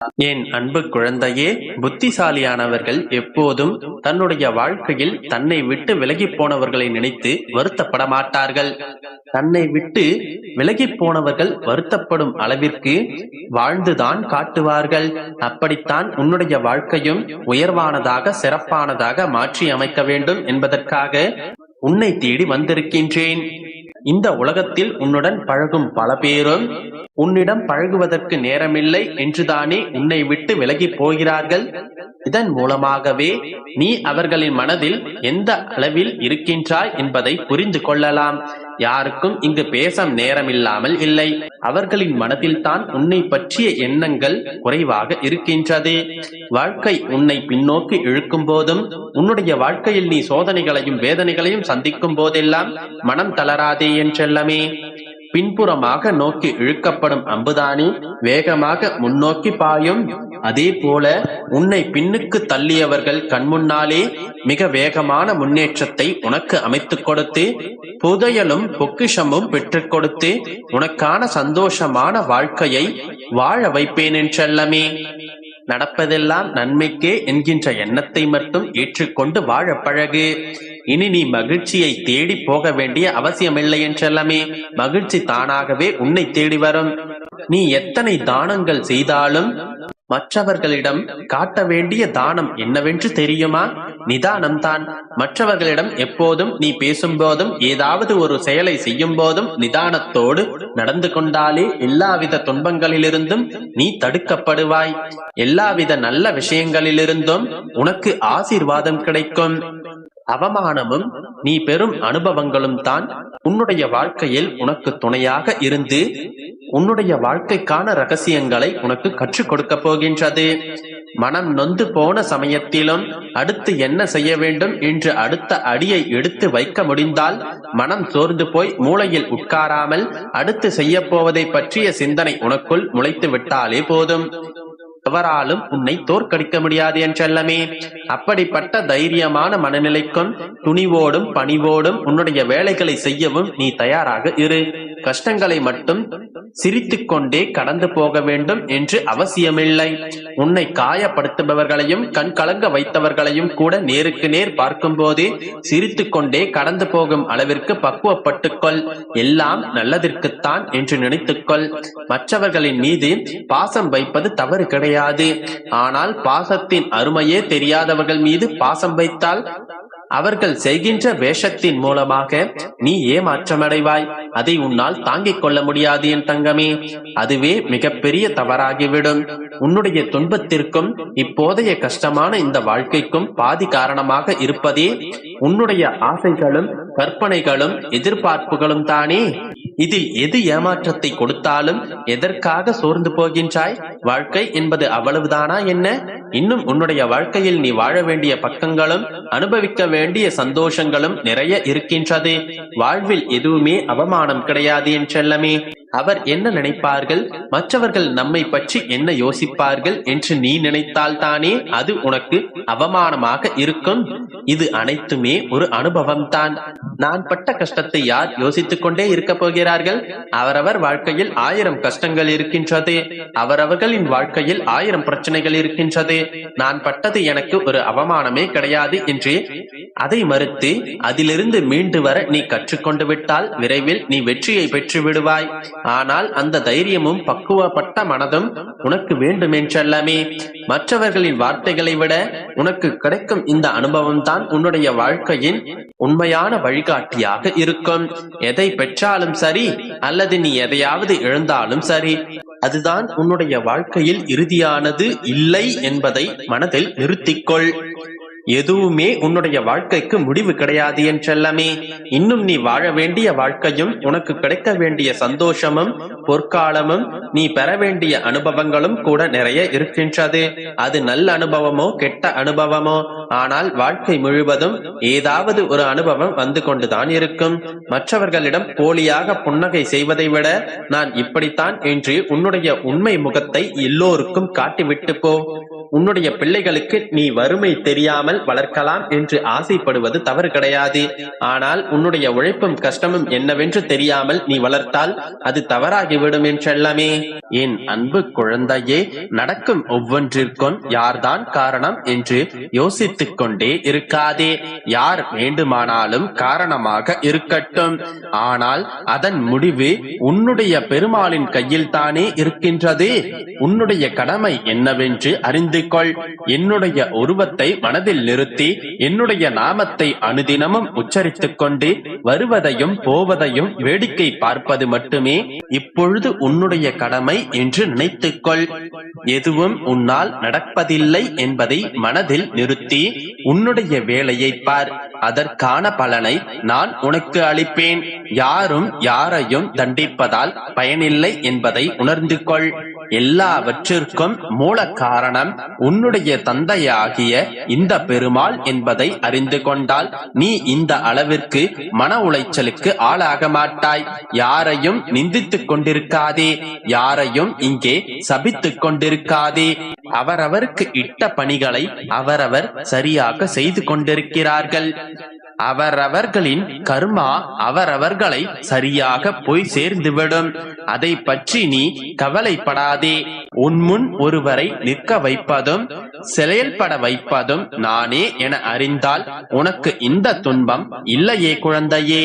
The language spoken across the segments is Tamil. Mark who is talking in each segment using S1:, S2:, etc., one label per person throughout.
S1: என் அன்பு குழந்தையே புத்திசாலியானவர்கள் எப்போதும் தன்னுடைய வாழ்க்கையில் தன்னை விட்டு விலகி போனவர்களை நினைத்து வருத்தப்பட மாட்டார்கள் தன்னை விட்டு விலகி போனவர்கள் வருத்தப்படும் அளவிற்கு வாழ்ந்துதான் காட்டுவார்கள். அப்படித்தான் உன்னுடைய வாழ்க்கையும் உயர்வானதாக சிறப்பானதாக மாற்றி அமைக்க வேண்டும் என்பதற்காக உன்னை தேடி வந்திருக்கின்றேன். இந்த உலகத்தில் உன்னுடன் பழகும் பல பேரும் உன்னிடம் பழகுவதற்கு நேரமில்லை என்றுதானே உன்னை விட்டு விலகி போகிறார்கள். இதன் மூலமாகவே நீ அவர்களின் மனதில் எந்த அளவில் இருக்கின்றாய் என்பதை புரிந்து கொள்ளலாம். யாருக்கும் இங்கு பேச நேரமில்லாமல் இல்லை. அவர்களின் மனதில் தான் உன்னை பற்றிய எண்ணங்கள் குறைவாக இருக்கின்றது. வாழ்க்கை உன்னை பின்னோக்கி இழுக்கும் போதும் உன்னுடைய வாழ்க்கையில் நீ சோதனைகளையும் வேதனைகளையும் சந்திக்கும் போதெல்லாம் மனம் தளராதே என்றெல்லமே பின்புறமாக நோக்கி இழுக்கப்படும் அம்புதானி வேகமாக முன்னோக்கி பாயும் அதே போல உன்னை பின்னுக்கு தள்ளியவர்கள் கண்முன்னாலே மிக வேகமான முன்னேற்றத்தை உனக்கு அமைத்துக் கொடுத்து புதையலும் பொக்கிஷமும் பெற்றுக் கொடுத்து உனக்கான சந்தோஷமான வாழ்க்கையை வாழ வைப்பேன் என்றெல்லமே நடப்பதெல்லாம் நன்மைக்கே என்கின்ற எண்ணத்தை மட்டும் ஏற்றுக்கொண்டு வாழ பழகு. இனி நீ மகிழ்ச்சியை தேடி போக வேண்டிய அவசியமில்லை என்றெல்லாமே மகிழ்ச்சி தானாகவே உன்னை தேடி வரும். நீ எத்தனை தானங்கள் செய்தாலும் மற்றவர்களிடம் காட்ட வேண்டிய தானம் என்னவென்று தெரியுமா? நிதானம்தான். மற்றவர்களிடம் எப்போதும் நீ பேசும்போதும் ஏதாவது ஒரு செயலை செய்யும் போதும் நிதானத்தோடு நடந்து கொண்டாலே எல்லாவித துன்பங்களிலிருந்தும் நீ தடுக்கப்படுவாய். எல்லாவித நல்ல விஷயங்களிலிருந்தும் உனக்கு ஆசீர்வாதம் கிடைக்கும். அவமானமும் நீ பெறும் அனுபவங்களும் தான் உன்னுடைய வாழ்க்கையில் உனக்கு துணையாக இருந்து உன்னுடைய வாழ்க்கைக்கான ரகசியங்களை உனக்கு கற்றுக் கொடுக்க போகின்றது. மனம் நொந்து போன சமயத்திலும் அடுத்து என்ன செய்ய வேண்டும் என்று அடுத்த அடியை எடுத்து வைக்க முடிந்தால் மனம் சோர்ந்து போய் மூளையில் உட்காராமல் அடுத்து செய்ய போவதை பற்றிய சிந்தனை உனக்குள் முளைத்து விட்டாலே போதும். எவராலும் உன்னை தோற்கடிக்க முடியாது என்றல்லமே அப்படிப்பட்ட தைரியமான மனநிலைக்கும் துணிவோடும் பணிவோடும் உன்னுடைய வேலைகளை செய்யவும் நீ தயாராக இரு. கஷ்டங்களை மட்டும் சிரித்துக்கொண்டே கடந்து போக வேண்டும் என்று அவசியமில்லை. உன்னை காயப்படுத்துபவர்களையும் கண் கலங்க வைத்தவர்களையும் கூட நேருக்கு நேர் பார்க்கும் போதே சிரித்துக்கொண்டே கடந்து போகும் அளவிற்கு பக்குவப்பட்டுக்கொள். எல்லாம் நல்லதற்குத்தான் என்று நினைத்துக்கொள். மற்றவர்களின் மீது பாசம் வைப்பது தவறு கிடையாது. ஆனால் பாசத்தின் அருமையே தெரியாதவர்கள் மீது பாசம் வைத்தால் அவர்கள் செய்கின்ற வேஷத்தின் மூலமாக நீ ஏமாற்றமடைவாய். அதை உன்னால் தாங்கிக் கொள்ள முடியாது என் தங்கமே. அதுவே மிகப்பெரிய தவறாகிவிடும். உன்னுடைய துன்பத்திற்கும் இப்போதைய கஷ்டமான இந்த வாழ்க்கைக்கும் பாதி காரணமாக இருப்பதே உன்னுடைய ஆசைகளும் கற்பனைகளும் எதிர்பார்ப்புகளும் தானே. இதில் எது ஏமாற்றத்தை கொடுத்தாலும் எதற்காக சோர்ந்து போகின்றாய்? வாழ்க்கை என்பது அவ்வளவுதானா என்ன? இன்னும் உன்னுடைய வாழ்க்கையில் நீ வாழ வேண்டிய பக்கங்களும் அனுபவிக்க வேண்டிய சந்தோஷங்களும் நிறைய இருக்கின்றது. வாழ்வில் எதுவுமே அவமானம் கிடையாது என்றெல்லமே அவர் என்ன நினைப்பார்கள்? மற்றவர்கள் நம்மை பற்றி என்ன யோசிப்பார்கள் என்று நீ நினைத்தால் தானே அது உனக்கு அவமானமாக இருக்கும். இது அனைத்துமே ஒரு அனுபவம் தான் நான் பட்ட கஷ்டத்தை யார் யோசித்துக் கொண்டே இருக்க போகிறார்கள்? அவரவர் வாழ்க்கையில் ஆயிரம் கஷ்டங்கள் இருக்கின்றது. அவரவர்களின் வாழ்க்கையில் ஆயிரம் பிரச்சனைகள் இருக்கின்றது. நான் பட்டது எனக்கு ஒரு அவமானமே கிடையாது என்று. அதை மறுத்து அதிலிருந்து மீண்டு வர நீ கற்றுக்கொண்டு விட்டால் விரைவில் நீ வெற்றியை பெற்று விடுவாய். ஆனால் அந்த தைரியமும் பக்குவப்பட்ட மனதும் உனக்கு வேண்டும் என்றல்லமே மற்றவர்களின் வார்த்தைகளை விட உனக்கு கிடைக்கும் இந்த அனுபவம் தான் உன்னுடைய வாழ்க்கையின் உண்மையான வழிகாட்டியாக இருக்கும். எதை பெற்றாலும் சரி அல்லது நீ எதையாவது இழந்தாலும் சரி அதுதான் உன்னுடைய வாழ்க்கையில் இறுதியானது இல்லை என்பதை மனதில் நிறுத்திக்கொள். எதுவுமே உன்னுடைய வாழ்க்கைக்கு முடிவு கிடையாது என்றெல்லாமே இன்னும் நீ வாழ வேண்டிய வாழ்க்கையும் உனக்கு கிடைக்க வேண்டிய சந்தோஷமும் பொற்காலமும் நீ பெற வேண்டிய அனுபவங்களும் கூட நிறைய இருக்கின்றது. அது நல்ல அனுபவமோ கெட்ட அனுபவமோ ஆனால் வாழ்க்கை முழுவதும் ஏதாவது ஒரு அனுபவம் வந்து கொண்டுதான் இருக்கும். மற்றவர்களிடம் போலியாக புன்னகை செய்வதை விட நான் இப்படித்தான் என்று உன்னுடைய உண்மை முகத்தை எல்லோருக்கும் காட்டிவிட்டு போ. உன்னுடைய பிள்ளைகளுக்கு நீ வறுமை தெரியாமல் வளர்க்கலாம் என்று ஆசைப்படுவது தவறு கிடையாது. ஆனால் உன்னுடைய உழைப்பும் கஷ்டமும் என்னவென்று தெரியாமல் நீ வளர்த்தால் அது தவறாகிவிடும் என்றெல்லாமே என் அன்பு குழந்தையே நடக்கும் ஒவ்வொன்றிற்கும் யார்தான் காரணம் என்று யோசித்து யோசித்துக் கொண்டே இருக்காதே. யார் வேண்டுமானாலும் காரணமாக இருக்கட்டும். ஆனால் அதன் முடிவு உன்னுடைய பெருமாளின் கையில் தானே இருக்கின்றது. உன்னுடைய கடமை என்னவென்று அறிந்து கொள் என்னுடைய உருவத்தை மனதில் நிறுத்தி என்னுடைய நாமத்தை அனுதினமும் உச்சரித்துக் கொண்டு வருவதையும் போவதையும் வேடிக்கை பார்ப்பது மட்டுமே. இப்பொழுது உன்னுடைய கடமை என்று நினைத்துக்கொள். எதுவும் உன்னால் நடப்பதில்லை என்பதை மனதில் நிறுத்தி உன்னுடைய வேலையை பார். அதற்கான பலனை நான் உனக்கு அளிப்பேன். யாரும் யாரையும் தண்டிப்பதால் பயனில்லை என்பதை உணர்ந்து கொள் எல்லாவற்றிற்கும் மூல காரணம் உன்னுடைய தந்தையாகிய இந்த பெருமாள் என்பதை அறிந்து கொண்டால் நீ இந்த அளவிற்கு மன உளைச்சலுக்கு ஆளாக மாட்டாய். யாரையும் நிந்தித்துக் கொண்டிருக்காதே. யாரையும் இங்கே சபித்துக் கொண்டிருக்காதே. அவரவருக்கு இட்ட பணிகளை அவரவர் சரியாக செய்து கொண்டிருக்கிறார்கள். அவரவர்களின் கர்மா அவரவர்களை சரியாக போய் சேர்ந்துவிடும். அதை பற்றி நீ கவலைப்படாதே. உன் முன் ஒருவரை நிற்க வைப்பதும் செயல்பட வைப்பதும் நானே என அறிந்தால் உனக்கு இந்த துன்பம் இல்லையே குழந்தையே.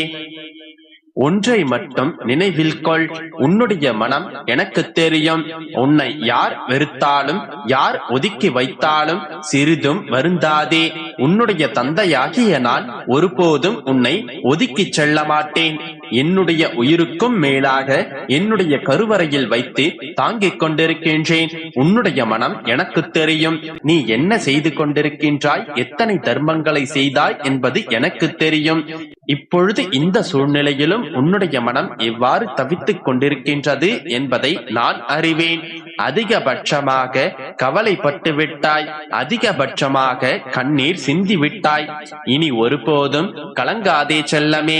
S1: ஒன்றை மட்டும் நினைவில் கொள். உன்னுடைய மனம் எனக்கு தெரியும். உன்னை யார் வெறுத்தாலும் யார் ஒதுக்கி வைத்தாலும் சிறிதும் வருந்தாதே. உன்னுடைய தந்தையாகிய நான் ஒருபோதும் உன்னை ஒதுக்கிச் செல்ல மாட்டேன் என்னுடைய உயிருக்கும் மேலாக என்னுடைய கருவறையில் வைத்து தாங்கிக் கொண்டிருக்கின்றேன். உன்னுடைய மனம் எனக்கு தெரியும். நீ என்ன செய்து கொண்டிருக்கின்றாய்? எத்தனை தர்மங்களை செய்தாய் என்பது எனக்கு தெரியும். இப்பொழுது இந்த சூழ்நிலையிலும் உன்னுடைய மனம் எவ்வாறு தவித்துக் கொண்டிருக்கின்றது என்பதை நான் அறிவேன். அதிகபட்சமாக கவலைப்பட்டு விட்டாய். அதிகபட்சமாக கண்ணீர் சிந்தி விட்டாய் இனி ஒருபோதும் கலங்காதே செல்லமே.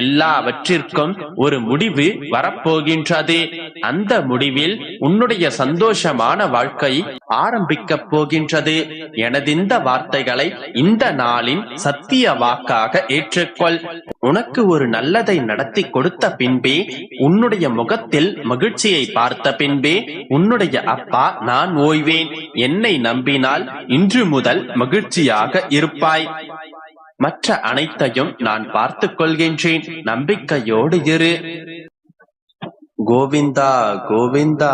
S1: எல்லாவற்றிற்கும் ஒரு முடிவு வரப்போகின்றது. அந்த முடிவில் உன்னுடைய சந்தோஷமான வாழ்க்கை ஆரம்பிக்கப் போகின்றது. எனது இந்த வார்த்தைகளை இந்த நாளின் சத்திய வாக்காக ஏற்றுக்கொள். உனக்கு ஒரு நல்லதை நடத்தி கொடுத்த பின்பே உன்னுடைய முகத்தில் மகிழ்ச்சியை பார்த்த பின்பே உன்னுடைய அப்பா நான் ஓய்வேன். என்னை நம்பினால் இன்று முதல் மகிழ்ச்சியாக இருப்பாய். மற்ற அனைத்தையும் நான் பார்த்துக் கொள்கின்றேன் நம்பிக்கையோடு இரு. கோவிந்தா கோவிந்தா.